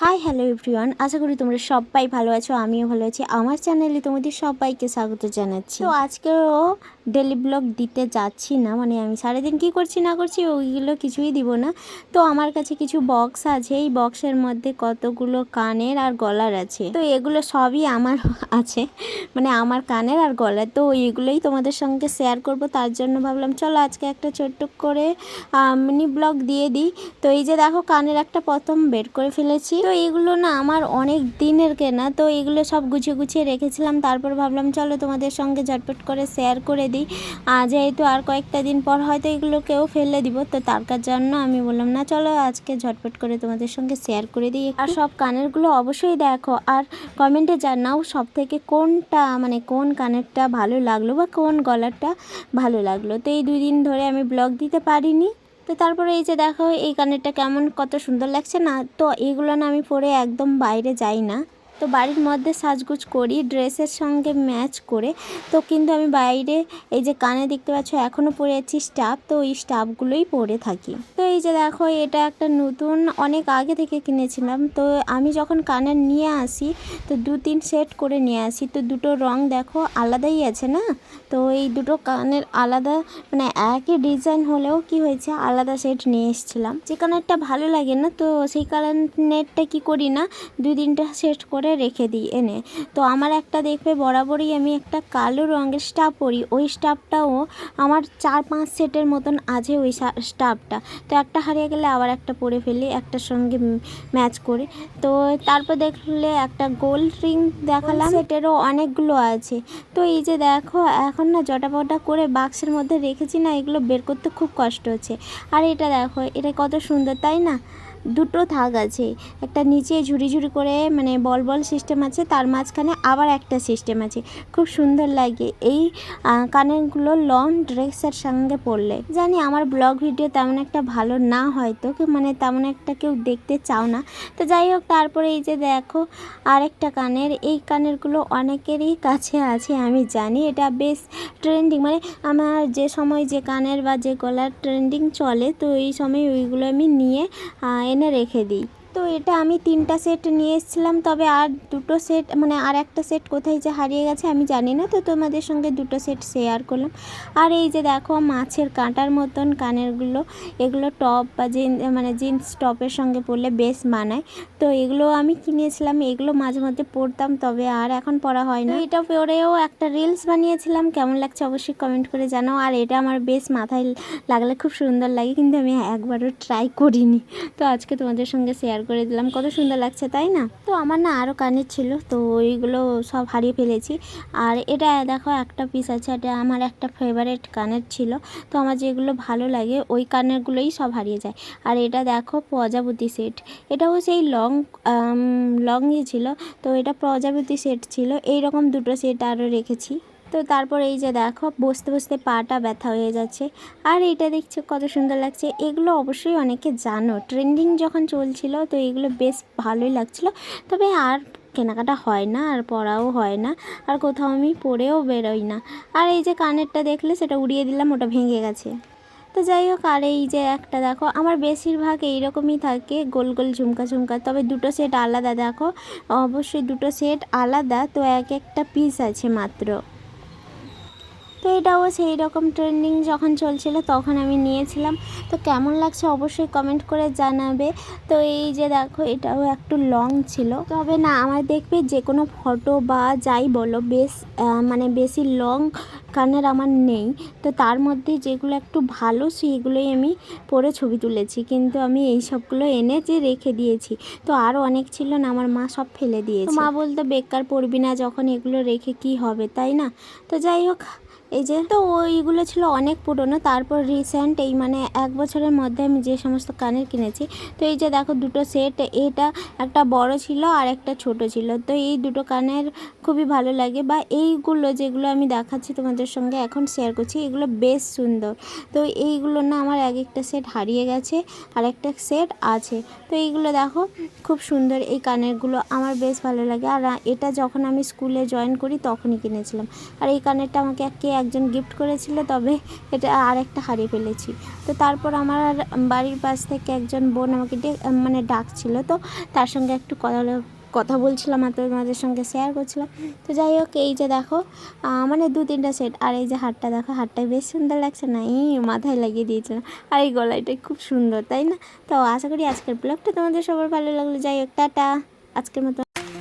Hi hello everyone আশা করি তোমরা সবাই ভালো আছো, আমিও ভালো আছি। আমার চ্যানেলে তোমাদের সবাইকে স্বাগত জানাচ্ছি। তো আজকেও ডেলি ব্লগ দিতে যাচ্ছি না মানে আমি সারাদিন কী করছি না করছি ওইগুলো কিছুই দিব না। তো আমার কাছে কিছু বক্স আছে, এই বক্সের মধ্যে কতগুলো কানের আর গলার আছে। তো এগুলো সবই আমার আছে মানে আমার কানের আর গলার। তো এগুলোই তোমাদের সঙ্গে শেয়ার করব, তার জন্য ভাবলাম, চলো আজকে একটা ছোট্ট করে মিনি ব্লগ দিয়ে দিই। তো এই যে দেখো, কানের একটা প্রথম বের করে ফেলেছি। তো এগুলো না আমার অনেক দিনের কেনা, তো এগুলো সব গুছিয়ে গুছিয়ে রেখেছিলাম। তারপর ভাবলাম, চলো তোমাদের সঙ্গে ঝটপট করে শেয়ার করে দিই। যেহেতু আর কয়েকটা দিন পর হয়তো এগুলো কেউ ফেলে দিব, তো তার জন্য আমি বললাম, না, চলো আজকে ঝটপট করে তোমাদের সঙ্গে শেয়ার করে দিই। আর সব কানেরগুলো অবশ্যই দেখো, আর কমেন্টে জানাও সব থেকে কোনটা মানে কোন কানেরটা ভালো লাগল বা কোন গলারটা ভালো লাগল। তো এই দুই দিন ধরে আমি ব্লগ দিতে পারিনি। তো তারপরে এই যে দেখো এই কানেরটা কেমন, কত সুন্দর লাগছে না? তো এগুলো না আমি পরে একদম বাইরে যাই না। তো বাড়ির মধ্যে সাজগুজ করি, ড্রেসের সঙ্গে ম্যাচ করে। তো কিন্তু আমি বাইরে এই যে কানে দেখতে পাচ্ছ এখনও পরে আছি স্টাফ, তো ওই স্টাফগুলোই পরে থাকি। তো এই যে দেখো, এটা একটা নতুন, অনেক আগে থেকে কিনেছিলাম। তো আমি যখন কানের নিয়ে আসি, তো দু তিন সেট করে নিয়ে আসি। তো দুটো রং দেখো আলাদাই আছে না? তো এই দুটো কানের আলাদা মানে একই ডিজাইন হলেও কি হয়েছে, আলাদা সেট নিয়ে এসেছিলাম। যে কানেরটা ভালো লাগে না, তো সেই কানেরটা কি করি না, দুই তিনটা সেট করে রেখে দিই এনে। তো আমার একটা দেখবে বরাবরই আমি একটা কালো রঙের স্টাফ পরি। ওই স্টাফটাও আমার চার পাঁচ সেটের মতন আছে ওই স্টাফটা। তো একটা হারিয়ে গেলে আবার একটা পরে ফেলি একটার সঙ্গে ম্যাচ করে। তো তারপর দেখলে একটা গোল্ড রিং দেখালাম সেটেরও অনেকগুলো আছে। তো এই যে দেখো এখন না জটাপটা করে বাক্সের মধ্যে রেখেছি না এগুলো বের করতে খুব কষ্ট হচ্ছে। আর এটা দেখো এটা কত সুন্দর তাই না? দুটো থাক আছে। একটা নিচে ঝুড়ি ঝুড়ি করে মানে বল বল সিস্টেম আছে, তার মাঝখানে আবার একটা সিস্টেম আছে। খুব সুন্দর লাগে। এই কানেরগুলো লং ড্রেসের সঙ্গে পরলে। জানি আমার ব্লগ ভিডিও তেমন একটা ভালো না হয়তো মানে তেমন একটা কেউ দেখতে চাও না। তো যাই হোক, তারপরে এই যে দেখো, আরেকটা কানের। এই কানেরগুলো অনেকেরই কাছে আছে, আমি জানি। এটা বেশ ট্রেন্ডিং মানে আমার যে সময় যে কানের বা যে গলার ট্রেন্ডিং চলে, তো এই সময় ওইগুলো আমি নিয়ে এনে রেখে দিই। তো এটা আমি তিনটা সেট নিয়ে এসেছিলাম, তবে আর দুটো সেট মানে আর একটা সেট কোথায় যে হারিয়ে গেছে আমি জানি না, তো তোমাদের সঙ্গে দুটো সেট শেয়ার করলাম। আর এই যে দেখো মাছের কাঁটার মতন কানেরগুলো, এগুলো টপ বা জিন মানে জিন্স টপের সঙ্গে পরলে বেশ মানায়। তো এগুলো আমি কিনেছিলাম, এগুলো মাঝে মধ্যে পরতাম, তবে আর এখন পরা হয় না। এটা পরেও একটা রিলস বানিয়েছিলাম, কেমন লাগছে অবশ্যই কমেন্ট করে জানাও। আর এটা আমার বেশ মাথায় লাগলে খুব সুন্দর লাগে, কিন্তু আমি একবারও ট্রাই করিনি। তো আজকে তোমাদের সঙ্গে শেয়ার করে দিলাম। কত সুন্দর লাগছে, তাই না? তো আমার না আরও কানের ছিল, তো ওইগুলো সব হারিয়ে ফেলেছি। আর এটা দেখো, একটা পিস আছে, এটা আমার একটা ফেভারেট কানের ছিল। তো আমার যেগুলো ভালো লাগে, ওই কানেরগুলোই সব হারিয়ে যায়। আর এটা দেখো, প্রজাপতি সেট এটাও সেই লং লংই ছিল। তো এটা প্রজাপতি সেট ছিল। এই রকম দুটো সেট আরও রেখেছি। তো তারপর এই যে দেখো, বসতে বসতে পাটা ব্যথা হয়ে যাচ্ছে। আর এইটা দেখছ কত সুন্দর লাগছে। এগুলো অবশ্যই অনেকে জানো। ট্রেন্ডিং যখন চলছিল, তো এগুলো বেশ ভালোই লাগছিল। তবে আর কেনাকাটা হয় না, আর পড়াও হয় না। আর কোথাও আমি পরেও বেরোই না। আর এই যে কানেরটা দেখলে, সেটা উড়িয়ে দিলাম, ওটা ভেঙে গেছে। তো যাই হোক, আর এই যে একটা দেখো, আমার বেশিরভাগ এইরকমই থাকে, গোল গোল ঝুমকা ঝুমকা। তবে দুটো সেট আলাদা, দেখো। অবশ্যই দুটো সেট আলাদা, তো এক একটা পিস আছে মাত্র। এটাও সেই রকম ট্রেন্ডিং যখন চলছিল তখন আমি নিয়েছিলাম। তো কেমন লাগছে অবশ্যই কমেন্ট করে জানাবে। তো এই যে দেখো, এটাও একটু লং ছিল। তবে না, আমার দেখবে যে কোনো ফটো বা যাই বলো, বেশ মানে বেশি লং কানের আমার নেই। তো তার মধ্যে যেগুলো একটু ভালো, সেইগুলোই আমি পরে ছবি তুলেছি। কিন্তু আমি এই সবগুলো এনে যে রেখে দিয়েছি, তো আরও অনেক ছিল না, আমার মা সব ফেলে দিয়েছে। মা বলতো, বেকার পড়বি না যখন এগুলো রেখে কি হবে? তাই না? তো যাই হোক এই যে? তো ওইগুলো ছিল অনেক পুরনো। তারপর রিসেন্ট এই মানে এক বছরের মধ্যে আমি যে সমস্ত কানের কিনেছি, তো এই যে দেখো দুটো সেট এটা একটা বড় ছিল আর একটা ছোট ছিল। তো এই দুটো কানের খুবই ভালো লাগে বা এইগুলো যেগুলো আমি দেখাচ্ছি তোমাদের সঙ্গে এখন শেয়ার করছি, এগুলো বেশ সুন্দর। তো এইগুলো না আমার এক একটা সেট হারিয়ে গেছে, আর একটা সেট আছে। তো এইগুলো দেখো, খুব সুন্দর এই কানেরগুলো আমার বেশ ভালো লাগে। আর এটা যখন আমি স্কুলে জয়েন করি তখনই কিনেছিলাম। আর এই কানেরটা আমাকে কে একজন গিফট করেছিল, তবে এটা আর একটা হারিয়ে ফেলেছি। তো তারপর আমার বাড়ির পাশ থেকে একজন বোন আমাকে মানে ডাকছিল, তো তার সঙ্গে একটু কথা কথা বলছিলাম, আর তোমাদের সঙ্গে শেয়ার করছিলাম। তো যাই হোক, এই যে দেখো মানে দু তিনটা সেট আর এই যে হারটা দেখো হারটাই বেশ সুন্দর লাগছে না? এই মাথায় লাগিয়ে দিয়েছিলাম, আর এই গলাইটাই খুব সুন্দর, তাই না? তো আশা করি আজকের ব্লগটা তোমাদের সবার ভালো লাগল, যাই হোক, টাটা, আজকের মতো।